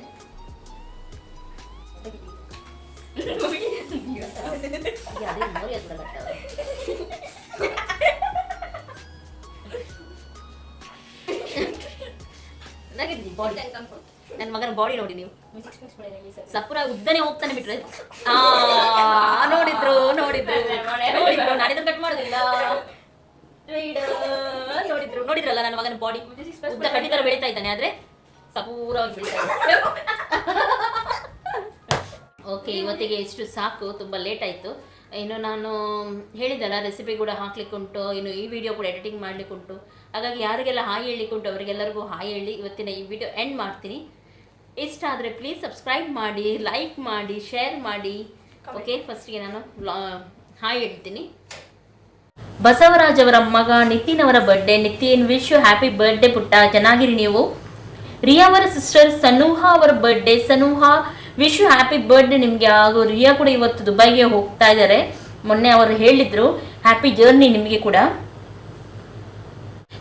ನನ್ನ ಮಗನ ಬಾಡಿ ನೋಡಿ ನೀವು. ಸಪುರ ಉದ್ದನೆ ಹೋಗ್ತಾನೆ ಬಿಟ್ರೆ. ನೋಡಿದ್ರು ನೋಡಿದ್ರು ನೋಡಿದ್ರು. ನಾನಿದ್ರು ಕಟ್ ಮಾಡೋದಿಲ್ಲ. ನೋಡಿದ್ರು, ನೋಡಿದ್ರಲ್ಲ ನನ್ನ ಮಗನ ಬಾಡಿ ಉದ್ದ ಕಟ್ಟಿದ್ರೆ ಬೆಳೀತಾ ಇದ್ದಾನೆ, ಆದ್ರೆ ಸಪೂರವಾಗಿ ಓಕೆ ಇವತ್ತಿಗೆ ಇಷ್ಟು ಸಾಕು, ತುಂಬ ಲೇಟ್ ಆಯಿತು. ಇನ್ನು ನಾನು ಹೇಳಿದ್ದಲ್ಲ ರೆಸಿಪಿ ಕೂಡ ಹಾಕ್ಲಿಕ್ಕೆ ಉಂಟು ಇನ್ನು ಈ ವಿಡಿಯೋ ಕೂಡ ಎಡಿಟಿಂಗ್ ಮಾಡ್ಲಿಕ್ಕೆ ಉಂಟು ಹಾಗಾಗಿ ಯಾರಿಗೆಲ್ಲ ಹಾಯ್ ಹೇಳಿಕ್ಕುಂಟು ಅವರಿಗೆಲ್ಲರಿಗೂ ಹಾಯ್ ಹೇಳಿ ಇವತ್ತಿನ ಈ ವಿಡಿಯೋ ಎಂಡ್ ಮಾಡ್ತೀನಿ. ಇಷ್ಟ ಆದರೆ ಪ್ಲೀಸ್ ಸಬ್ಸ್ಕ್ರೈಬ್ ಮಾಡಿ ಲೈಕ್ ಮಾಡಿ ಶೇರ್ ಮಾಡಿ. ಓಕೆ ಫಸ್ಟಿಗೆ ನಾನು ಹಾಯ್ ಹೇಳ್ತೀನಿ. ಬಸವರಾಜ್ ಅವರ ಮಗ ನಿತಿನ್ ಅವರ birthday Nitin wish you happy birthday ಪುಟ್ಟ. ಚೆನ್ನಾಗಿರಿ ನೀವು. ರಿಯಾ ಅವರ ಸಿಸ್ಟರ್ ಸನೂಹಾ ಅವರ birthday Sanuha wish happy birthday ನಿಮ್ಗೆ ಹಾಗೂ ರಿಯಾ ಕೂಡ ಇವತ್ತು ದುಬೈಗೆ ಹೋಗ್ತಾ ಇದ್ದಾರೆ. ಮೊನ್ನೆ ಅವರು ಹೇಳಿದ್ರು ಹ್ಯಾಪಿ ಜರ್ನಿ ನಿಮಗೆ ಕೂಡ.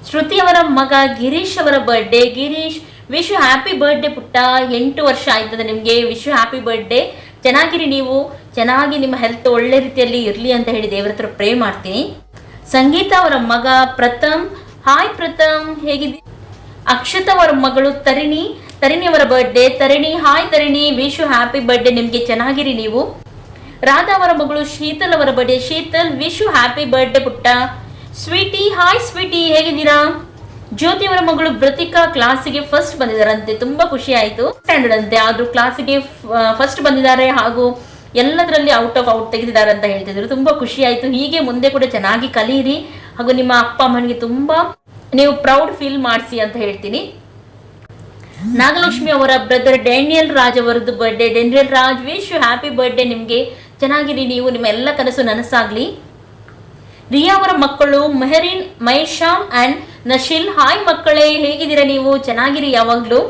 ಶ್ರುತಿ ಅವರ ಮಗ ಗಿರೀಶ್ ಅವರ birthday Girish wish happy birthday ಪುಟ್ಟ. ಎಂಟು ವರ್ಷ ಆಯ್ತದೆ ನಿಮ್ಗೆ. ವಿಶ್ ಹ್ಯಾಪಿ ಬರ್ಡೇ ಚೆನ್ನಾಗಿರಿ ನೀವು. ಚೆನ್ನಾಗಿ ನಿಮ್ಮ ಹೆಲ್ತ್ ಒಳ್ಳೆ ರೀತಿಯಲ್ಲಿ ಇರಲಿ ಅಂತ ಹೇಳಿ ದೇವ್ರ ಹತ್ರ ಪ್ರೇ ಮಾಡ್ತೀನಿ. ಸಂಗೀತ ಅವರ ಮಗ ಪ್ರಥಮ್. ಹಾಯ್ ಪ್ರಥಮ್. ಹೇಗಿದೆ ಅಕ್ಷತಾ ಅವರ ಮಗಳು ತರಿಣಿ. ತರಿಣಿ ಅವರ birthday Tarini hi Tarini. Wish happy birthday ನಿಮಗೆ ಚೆನ್ನಾಗಿರಿ ನೀವು. ರಾಧಾ ಅವರ ಮಗಳು ಶೀತಲ್ ಅವರ birthday Sheetal wish happy birthday ಪುಟ್ಟ. Sweety hi Sweety. ಹೇಗಿದ್ದೀರಾ? ಜ್ಯೋತಿ ಅವರ ಮಗಳು ಬೃತಿಕಾ ಕ್ಲಾಸಿಗೆ ಫಸ್ಟ್ ಬಂದಿದ್ದಾರಂತೆ. ತುಂಬಾ ಖುಷಿ ಆಯಿತು. ಸ್ಟ್ಯಾಂಡರ್ಡ್ ಅಂತೆ. ಆದ್ರೂ ಕ್ಲಾಸಿಗೆ ಫಸ್ಟ್ ಬಂದಿದ್ದಾರೆ ಹಾಗೂ ಎಲ್ಲದರಲ್ಲಿ ಔಟ್ ಆಫ್ ಔಟ್ ತೆಗೆದಿದ್ದಾರೆ ಅಂತ ಹೇಳ್ತಿದ್ರು. ತುಂಬಾ ಖುಷಿ ಆಯಿತು. ಹೀಗೆ ಮುಂದೆ ಕೂಡ ಚೆನ್ನಾಗಿ ಕಲಿಯಿರಿ ಹಾಗೂ ನಿಮ್ಮ ಅಪ್ಪ ಅಮ್ಮನಿಗೆ ತುಂಬಾ ನೀವು ಪ್ರೌಡ್ ಫೀಲ್ ಮಾಡಿಸಿ ಅಂತ ಹೇಳ್ತೀನಿ. ನಾಗಲಕ್ಷ್ಮಿ ಅವರ ಬ್ರದರ್ ಡ್ಯಾನಿಯಲ್ ರಾಜ್ ಅವರದ್ದು birthday Daniel Raj wish you happy birthday ನಿಮಗೆ. ಚೆನ್ನಾಗಿರಿ ನೀವು ನಿಮ್ಮ ಎಲ್ಲ ಕನಸು ನನಸಾಗ್ಲಿ. ರಿಯಾ ಅವರ ಮಕ್ಕಳು ಮೆಹರಿನ್, ಮೈಶಾಮ್ ಅಂಡ್ ನಶಿಲ್. ಹಾಯ್ ಮಕ್ಕಳೇ, ಹೇಗಿದ್ದೀರಾ ನೀವು? ಚೆನ್ನಾಗಿರಿ ಯಾವಾಗಲೂ.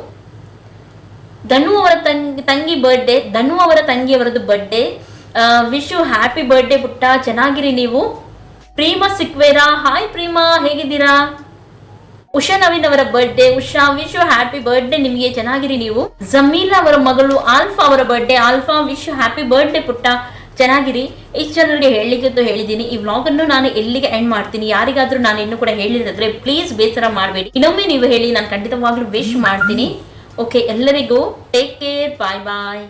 ಧನು ಅವರ ತಂಗಿ ತಂಗಿ ಬರ್ಡೇ ಧನು ಅವರ ತಂಗಿಯವರದ್ದು birthday wish you happy birthday ಪುಟ್ಟ. ಚೆನ್ನಾಗಿರಿ ನೀವು. ಪ್ರೀಮಾ ಸಿಕ್ವೇರಾ ಹಾಯ್ ಪ್ರೀಮಾ, ಹೇಗಿದ್ದೀರಾ? ಉಷಾ ನವೀನ್ ಅವರ birthday Usha, wish happy birthday ನಿಮಗೆ ಚೆನ್ನಾಗಿರಿ ನೀವು. ಜಮೀಲಾ ಅವರ ಮಗಳು ಆಲ್ಫಾ ಅವರ birthday Alfa, wish happy birthday ಪುಟ್ಟ ಚೆನ್ನಾಗಿರಿ. ಇಷ್ಟು ಜನರಿಗೆ ಹೇಳಲಿಕ್ಕೆ ಹೇಳಿದ್ದೀನಿ ಈ ವ್ಲಾಗ್ ಅನ್ನು ನಾನು ಎಲ್ಲಿಗೆ ಎಂಡ್ ಮಾಡ್ತೀನಿ, ಯಾರಿಗಾದ್ರೂ ನಾನು ಇನ್ನು ಕೂಡ ಹೇಳಿದ್ರೆ ಪ್ಲೀಸ್ ಬೇಸರ ಮಾಡಬೇಡಿ. ಇನ್ನೊಮ್ಮೆ ನೀವು ಹೇಳಿ, ನಾನು ಖಂಡಿತವಾಗ್ಲೂ ವಿಶ್ ಮಾಡ್ತೀನಿ. ಓಕೆ ಎಲ್ಲರಿಗೂ ಟೇಕ್ ಕೇರ್ ಬಾಯ್ ಬಾಯ್